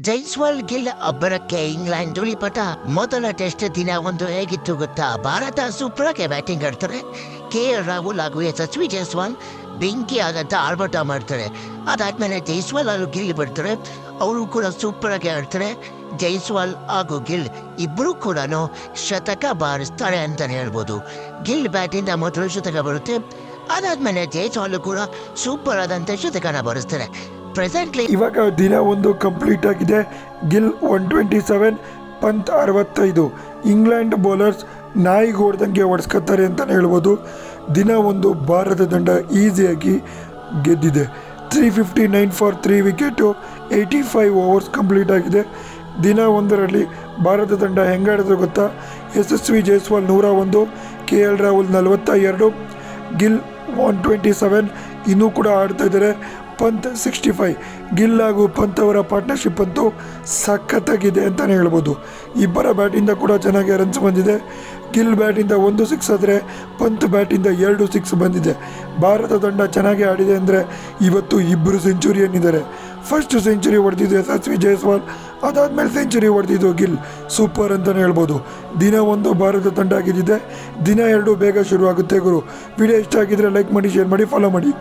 ಜೈಸ್ವಾಲ್ ಗಿಲ್ ಅಬ್ಬರಕ್ಕೆ ಇಂಗ್ಲೆಂಡ್ ಧೂಳಿಪಟ ಮೊದಲ ಟೆಸ್ಟ್ ದಿನ ಒಂದು ಹೇಗಿತ್ತು ಗೊತ್ತಾ? ಭಾರತ ಸೂಪರ್ ಆಗಿ ಬ್ಯಾಟಿಂಗ್ ಆಡ್ತಾರೆ. ಕೆ. ಎಲ್ ರಾಹುಲ್ ಹಾಗೂ ಯಶಸ್ವಿ ಜೈಸ್ವಾಲ್ ಬೆಂಕಿ ಆಗಂತ ಆರ್ಭಟ ಮಾಡ್ತಾರೆ. ಅದಾದ್ಮೇಲೆ ಜೈಸ್ವಾಲ್ ಹಾಗೂ ಗಿಲ್ ಬರ್ತಾರೆ. ಅವರು ಕೂಡ ಸೂಪರ್ ಆಗಿ ಆಡ್ತಾರೆ. ಜೈಸ್ವಾಲ್ ಹಾಗೂ ಗಿಲ್ ಇಬ್ಬರು ಕೂಡ ಶತಕ ಬಾರಿಸ್ತಾರೆ ಅಂತಲೇ ಹೇಳ್ಬೋದು. ಗಿಲ್ ಬ್ಯಾಟಿಂದ ಮೊದಲು ಶತಕ ಬರುತ್ತೆ. ಅದಾದ್ಮೇಲೆ ಜೈಸ್ವಾಲ್ ಕೂಡ ಸೂಪರ್ ಆದಂತೆ ಶತಕನ ಬಾರಿಸ್ತಾರೆ. ಪ್ರೆಸೆಂಟ್ಲಿ ಇವಾಗ ದಿನ ಒಂದು ಕಂಪ್ಲೀಟ್ ಆಗಿದೆ. Gill one twenty seven Pant ಅರವತ್ತೈದು. ಇಂಗ್ಲೆಂಡ್ ಬೌಲರ್ಸ್ ನಾಯಿಗೆ ಹೊಡೆದಂಗೆ ಹೊಡೆಸ್ಕೊತಾರೆ ಅಂತಲೇ ಹೇಳ್ಬೋದು. ದಿನ ಒಂದು ಭಾರತ ತಂಡ ಈಸಿಯಾಗಿ ಗೆದ್ದಿದೆ. Three fifty nine for three wicket eighty five overs complete ಆಗಿದೆ. ದಿನ ಒಂದರಲ್ಲಿ ಭಾರತ ತಂಡ ಹೆಂಗಾಡಿದ್ರು ಗೊತ್ತಾ? ಯಶಸ್ವಿ ಜೈಸ್ವಾಲ್ ನೂರ ಒಂದು ಕೆ ಎಲ್ ರಾಹುಲ್ ನಲವತ್ತ ಎರಡು ಗಿಲ್ ಒನ್ ಟ್ವೆಂಟಿ ಸೆವೆನ್ ಇನ್ನೂ ಕೂಡ ಆಡ್ತಾ ಇದ್ದಾರೆ. ಪಂತ್ ಸಿಕ್ಸ್ಟಿ ಫೈವ್, ಗಿಲ್ ಹಾಗೂ ಪಂತ್ ಅವರ ಪಾರ್ಟ್ನರ್ಶಿಪ್ ಅಂತೂ ಸಖತ್ತಾಗಿದೆ ಅಂತಲೇ ಹೇಳ್ಬೋದು. ಇಬ್ಬರ ಬ್ಯಾಟಿಂದ ಕೂಡ ಚೆನ್ನಾಗಿ ರನ್ಸ್ ಬಂದಿದೆ. ಗಿಲ್ ಬ್ಯಾಟಿಂದ ಒಂದು ಸಿಕ್ಸ್ ಆದರೆ ಪಂತ್ ಬ್ಯಾಟಿಂದ ಎರಡು ಸಿಕ್ಸ್ ಬಂದಿದೆ. ಭಾರತ ತಂಡ ಚೆನ್ನಾಗಿ ಆಡಿದೆ ಅಂದರೆ ಇವತ್ತು ಇಬ್ಬರು ಸೆಂಚುರಿ ಇದ್ದಾರೆ ಫಸ್ಟ್ ಸೆಂಚುರಿ ಹೊಡೆದಿದ್ದು ಯಶಸ್ವಿ ಜೈಸ್ವಾಲ್, ಅದಾದಮೇಲೆ ಸೆಂಚುರಿ ಹೊಡೆದಿದ್ದು ಗಿಲ್. ಸೂಪರ್ ಅಂತಲೇ ಹೇಳ್ಬೋದು. ದಿನ ಒಂದು ಭಾರತ ತಂಡ ಗೆದ್ದಿದೆ. ದಿನ ಎರಡು ಬೇಗ ಶುರುವಾಗುತ್ತೆ ಗುರು. ವಿಡಿಯೋ ಇಷ್ಟ ಆಗಿದ್ದರೆ ಲೈಕ್ ಮಾಡಿ ಶೇರ್ ಮಾಡಿ ಫಾಲೋ ಮಾಡಿ.